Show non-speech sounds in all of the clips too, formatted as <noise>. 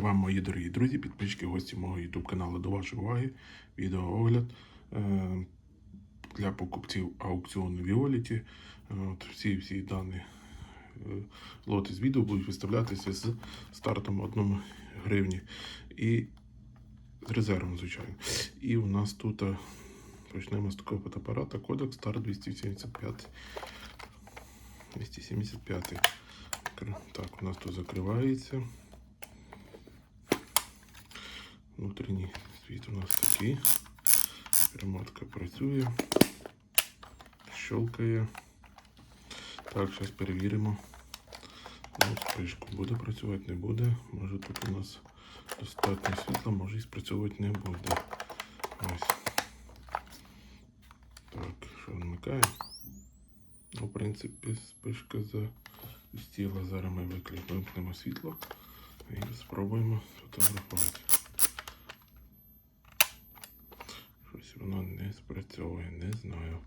Вам, мої дорогі друзі, підписчики, гості мого YouTube каналу до вашої уваги. Відеоогляд е, для покупців аукціону Violet. Е, От всі всі дані е, лоти з відео будуть виставлятися з стартом 1 гривні і з резервом, звичайно. І у нас тут е, почнемо з такого фотоапарата Kodak Star 275. 275. Так, у нас тут закривається. Внутрішній світ у нас такий. Перемотка працює. Щелкає. Так, зараз перевіримо. Ну, спишку буде працювати, не буде. Може тут у нас достатньо світла, може і спрацьовувати не буде. Ось. Так, що вмикає? Ну, в принципі, спишка застіла. Зараз ми вимкнемо світло і спробуємо фотографувати. Щось воно не спрацьовує, не знаю.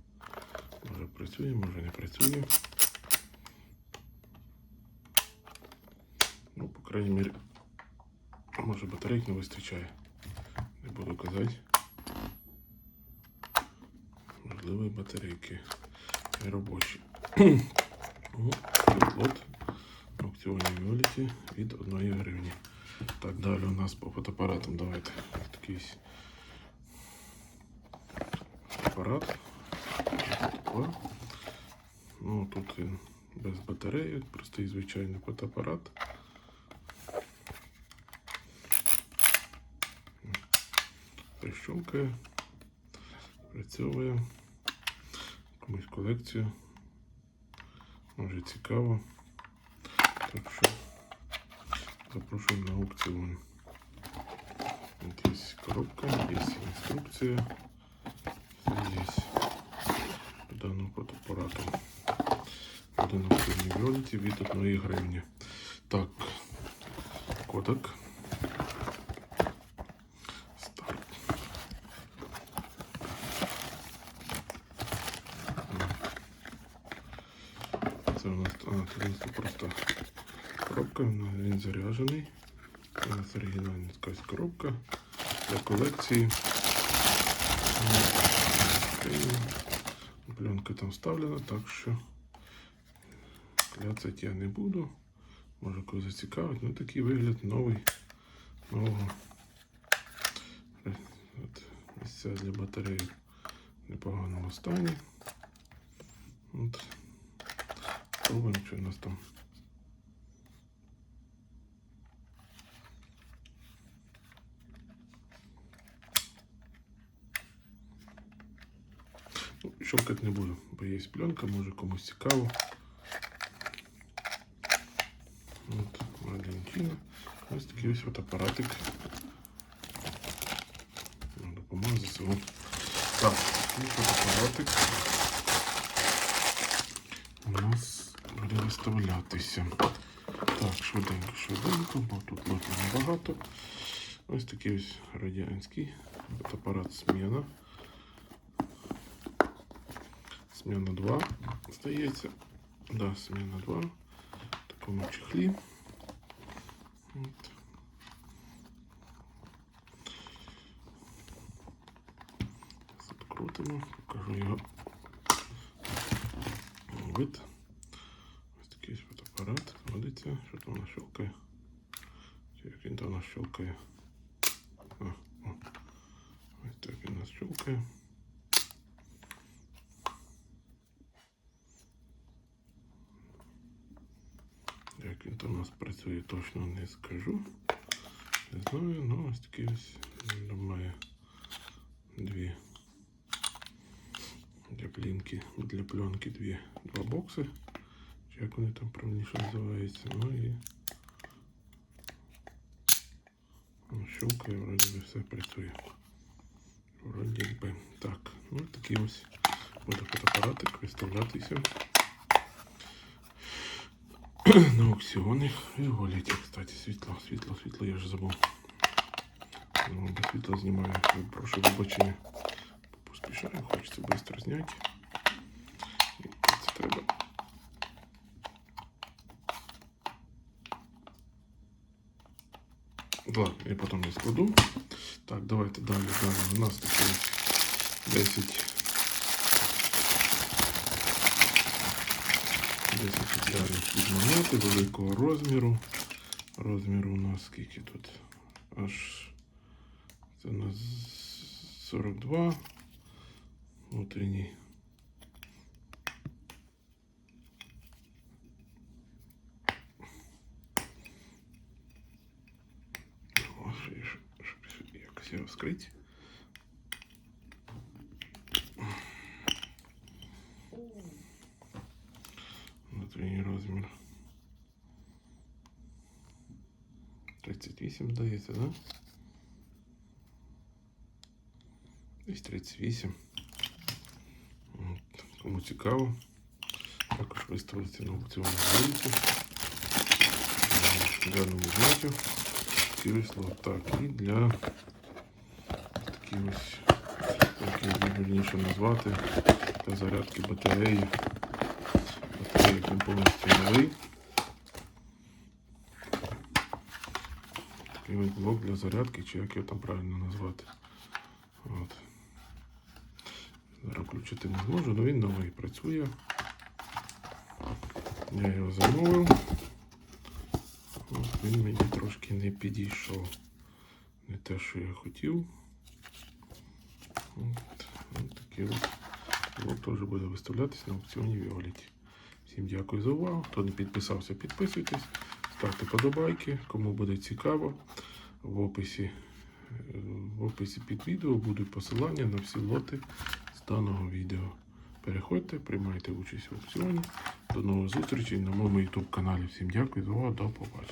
Може працює, може не працює. Ну, по крайній мірі, може батарейк не вистачає. Не буду казати. Можливо, батарейки не робочі. <clears throat> Лот на аукціоні Віоліті від 1 гривні. Так, далі у нас по фотоапаратам. Давайте такий ось апарат. Ну, тут він без батареї, простий звичайний фотоапарат. Прищолкає, працьовує. Комусь колекцію. Може цікаво. Так що запрошую на аукціон. От коробка, є інструкція. По даному фотоапарату. На аукціоні Віоліті від 1 гривні. Так, кодек. Старт. Це у нас, а, це просто коробка, він заряджений. У нас оригінальна якась коробка для колекції. Пленка там вставлена, так що кляцать я не буду. Може когось зацікавить. Ну такий вигляд новий. Нового. От, місця для батареї в непоганому стані. От. Пробуємо, що у нас там. Ну, не буду, бо є пленка, може комусь цікаво. От, Аргентина. Ось такий ось фотоапаратик. На допомогу ЗСУ. Так, і фотоапаратик у нас буде виставлятися. Так, швиденько, швиденько, бо тут лотів небагато. Ось такий ось радянський фотоапарат Смена. Смена 2, здається. Да, Смена 2. В такому чехлі. От. Зараз Открутимо, покажу його вид. Ось такий ось фотоапарат водиться. Що там у нас щелкає? Чи Як він там у нас щелкає? А, о. Ось так він у нас щелкає. Він там у нас працює, точно не скажу. Не знаю, ну ось такий ось він має дві для плінки, для пленки дві, два бокси. Чи як вони там правильніше називаються. Ну і ну, щелкає, вроді би все працює. Вроді би. Так, ну такий ось буде фотоапаратик виставлятися <clears throat> на аукціони. І голіті, кстати, світло, світло, світло, я вже забув. Ну, без світла знімаю. Прошу вибачення. Поспішаю, хочеться швидко зняти. І це треба. Ладно, я потім не складу. Так, давайте далі. далі. У нас таке ось 10. 10 футлярів під монети великого розміру. Розміру у нас скільки тут? Аж це у нас 42 внутрішній. О, щоб- щоб- щоб якось його вскрити. Внутрішній розмір. 38, здається, да? Десь 38. От, Кому цікаво. Також виставиться на аукціонній вулиці. В даному знаті. Цілісно так. І для такі ось, як вірніше назвати, для зарядки батареї. Батареї він повністю новий. Такий блок для зарядки, чи як його там правильно назвати. От. Зараз включити не зможу, але він новий працює. Я його замовив. От він мені трошки не підійшов. Не те, що я хотів. От, от такий от блок теж буде виставлятися на аукціоні Віоліті. Всім дякую за увагу. Хто не підписався, підписуйтесь, ставте подобайки. Кому буде цікаво, в описі, в описі під відео будуть посилання на всі лоти з даного відео. Переходьте, приймайте участь в аукціоні. До нових зустрічей на моєму YouTube каналі. Всім дякую за увагу, до побачення.